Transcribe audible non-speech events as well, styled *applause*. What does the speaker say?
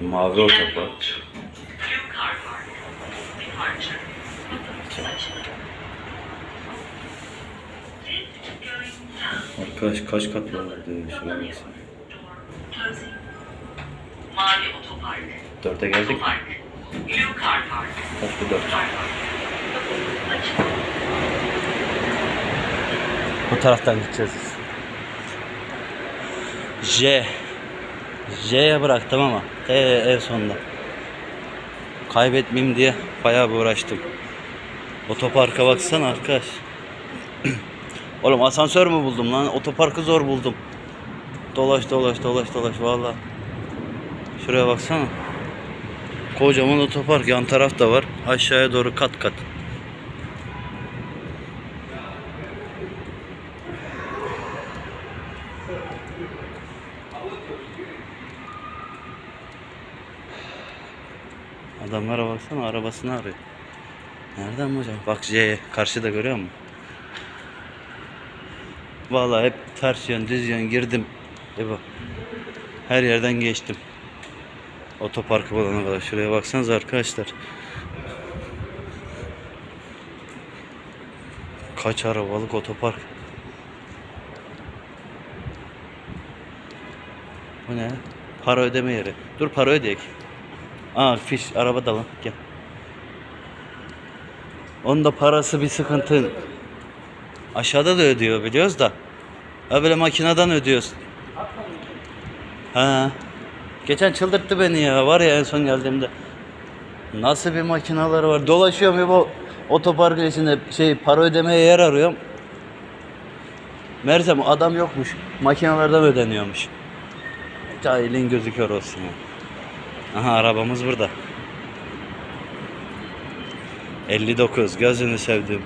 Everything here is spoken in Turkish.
Mavi. Departure. Arkadaş kaç kat var. Closing. Mavi otopark. Dörde geldik mi? Kaç bu dört? Bu taraftan gideceğiz. J. J'ye bıraktım ama T en sonunda. Kaybetmeyeyim diye bayağı bir uğraştım. Otoparka baksana arkadaş. *clears throat* Oğlum asansör mü buldum lan? Otoparkı zor buldum. Dolaş dolaş dolaş dolaş valla. Şuraya baksana. Kocaman otopark yan tarafta var. Aşağıya doğru kat kat. Adamlara baksana arabasını arıyor. Nereden bu? Bak J karşıda görüyor musun? Vallahi hep ters yön düz yön girdim. E bak. Her yerden geçtim. Otoparkı bulana kadar. Şuraya baksanız arkadaşlar. Kaç arabalık otopark. Bu ne? Para ödeme yeri. Dur para ödeyek. Aa fiş araba da lan gel. Onun da parası bir sıkıntı. Aşağıda da ödüyor biliyoruz da. Ha böyle makineden ödüyoruz. Ha. Geçen çıldırttı beni ya. Var ya en son geldiğimde. Nasıl bir makinaları var. Dolaşıyorum ya bu otoparkın içinde şey para ödemeye yer arıyorum. Meğersem adam yokmuş. Makinalardan ödeniyormuş. Cahilin gözü kör olsun ya. Aha arabamız burada. 59 gözünü sevdim.